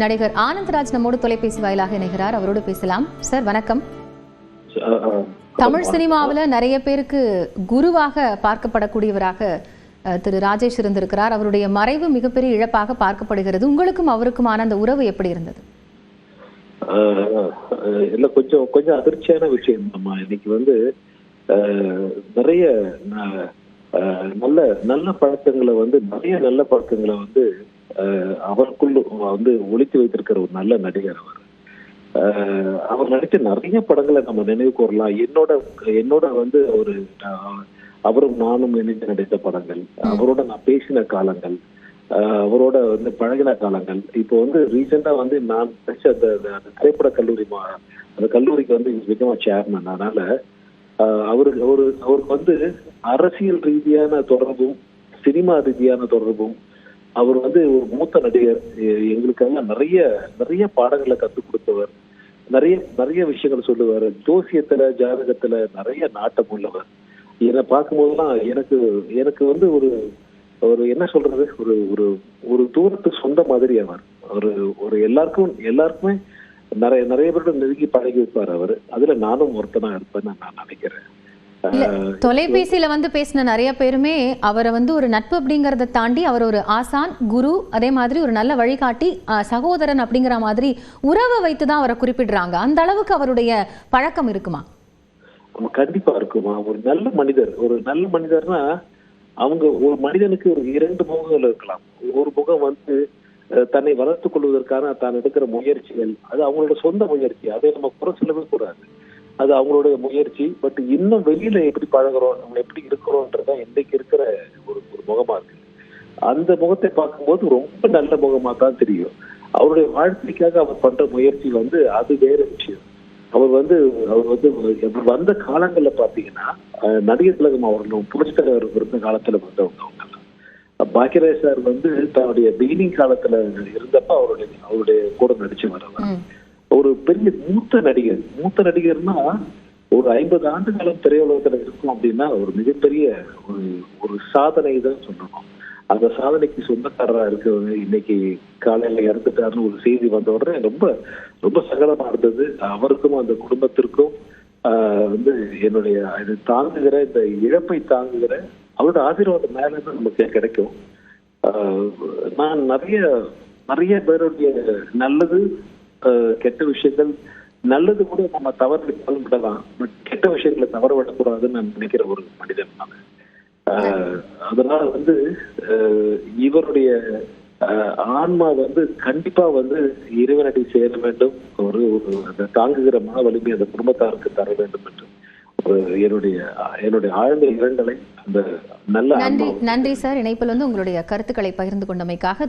நடிகர் ஆனந்தராஜ் நம்மோடு தொலைபேசி வாயிலாக இணைகிறார். அவரோடு பேசலாம். சார் வணக்கம். தமிழ் சினிமாவில் நிறைய பேருக்கு குருவாக பார்க்கப்படக்கூடியவராக திரு ராஜேஷ் இருந்திருக்கிறார். அவருடைய மறைவு மிகப்பெரிய இழப்பாக பார்க்கப்படுகிறது. உங்களுக்கும் அவருக்குமான அந்த உறவு எப்படி இருந்தது? இல்ல கொஞ்சம் கொஞ்சம் அதிர்ச்சியான விஷயம் நம்ம இன்னைக்கு வந்து நிறைய நல்ல நல்ல பழக்கங்களை வந்து நிறைய நல்ல பழக்கங்களை வந்து அவருக்குள் வந்து ஒளித்து வைத்திருக்கிற ஒரு நல்ல நடிகர் அவர். அவர் நடித்த நிறைய படங்களை நம்ம நினைவு கூறலாம். என்னோட என்னோட வந்து ஒரு அவரும் நானும் இணைந்து நடித்த படங்கள். அவரோட நான் பேசின காலங்கள் அவரோட வந்து பழகின காலங்கள். இப்போ வந்து ரீசெண்டா வந்து நான் படிச்ச அந்த திரைப்பட கல்லூரி அந்த கல்லூரிக்கு வந்து மிகவும் சேர்மன் அதனால அவருக்கு அவரு அவருக்கு வந்து அரசியல் ரீதியான தொடர்பும் சினிமா ரீதியான தொடர்பும் அவர் வந்து ஒரு மூத்த நடிகர். எ- நிறைய நிறைய பாடங்களை கற்றுக் கொடுத்தவர். நிறைய நிறைய விஷயங்கள் சொல்லுவார். ஜோசியத்துல ஜாதகத்துல நிறைய நாட்டம் உள்ளவர். என்னை பார்க்கும்போதெல்லாம் எனக்கு எனக்கு வந்து ஒரு ஒரு என்ன சொல்றது? ஒரு ஒரு ஒரு தூரத்து சொந்த மாதிரி அவர். ஒரு ஒரு எல்லாருக்கும் எல்லாருக்குமே நிறைய நிறைய பேரோட நெருங்கி பழகி வைப்பார் அவர். அதுல நானும் ஒருத்தனா இருப்பேன்னு நான் நினைக்கிறேன். தொலைபேசியில வந்து பேசின நிறைய பேருமே அவரை வந்து ஒரு நட்பு அப்படிங்கறத தாண்டி அவர் ஒரு ஆசான் குரு அதே மாதிரி ஒரு நல்ல வழிகாட்டி சகோதரன் அப்படிங்கிற மாதிரி உறவை வைத்து தான் அவரை குறிப்பிடுறாங்க. அந்த அளவுக்கு அவருடைய பழக்கம் இருக்குமா? கண்டிப்பா இருக்குமா? ஒரு நல்ல மனிதர் ஒரு நல்ல மனிதர்னா அவங்க ஒரு மனிதனுக்கு ஒரு இரண்டு முகங்கள் இருக்கலாம். ஒரு முகம் வந்து தன்னை வளர்த்துக் கொள்வதற்கான தான் எடுக்கிற முயற்சிகள் அது அவங்களோட சொந்த முயற்சி அதை நம்ம குறை சொல்லவே கூடாது. அது அவங்களுடைய முயற்சி. பட் இன்னும் வெளியில எப்படி பழகுறோம் நம்ம எப்படி இருக்கிறோம்ன்றதான் இன்னைக்கு இருக்கிற ஒரு ஒரு முகமா இருக்கு. அந்த முகத்தை பார்க்கும்போது ரொம்ப நல்ல முகமா தான் தெரியும். அவருடைய வாழ்க்கைக்காக அவர் பண்ற முயற்சி வந்து அது வேற விஷயம். அவர் வந்து அவர் வந்து அவர் வந்த காலங்கள்ல பாத்தீங்கன்னா நடிகர் திலகம் அவர்களும் புரட்சி தலைவர் இருந்த காலத்துல வந்தவங்க அவங்க பாக்கியராஜ் சார் வந்து தன்னுடைய பிகினிங் காலத்துல இருந்தப்ப அவருடைய அவருடைய கூட நடிச்சு வரலாம் ஒரு பெரிய மூத்த நடிகர். மூத்த நடிகர்னா ஒரு ஐம்பது ஆண்டு காலம் திரையுலகத்துல இருக்கும் அப்படின்னா ஒரு மிகப்பெரிய ஒரு ஒரு சாதனை தான் சொல்லணும். அந்த சாதனைக்கு சொந்தக்காரரா இருக்கிறவங்க இன்னைக்கு காலையில இறந்துட்டாருன்னு ஒரு செய்தி வந்த உடனே ரொம்ப ரொம்ப சங்கடமா இருந்தது. அவருக்கும் அந்த குடும்பத்திற்கும் வந்து என்னுடைய இது தாங்குகிற இந்த இழப்பை தாங்குகிற அவரோட ஆசீர்வாதம் மேல தான் நமக்கு கிடைக்கும். நான் நிறைய நிறைய பேருடைய நல்லது கெட்ட விஷயங்கள் நல்லது கூட நம்ம தவறு விடலாம். பட் கெட்ட விஷயங்களை தவற விடக்கூடாதுன்னு நான் நினைக்கிற ஒரு மனிதன் நான். அதனால வந்து இவருடைய ஆன்மா வந்து கண்டிப்பா வந்து இறைவனடி சேர வேண்டும். ஒரு அந்த தாங்குகிற மன வலிமை அந்த குடும்பத்தாருக்கு தர வேண்டும் என்று என்னுடைய என்னுடைய ஆழ்ந்த இரங்கலை அந்த நல்ல நன்றி நன்றி சார். இணைப்பில் வந்து உங்களுடைய கருத்துக்களை பகிர்ந்து கொண்டமைக்காக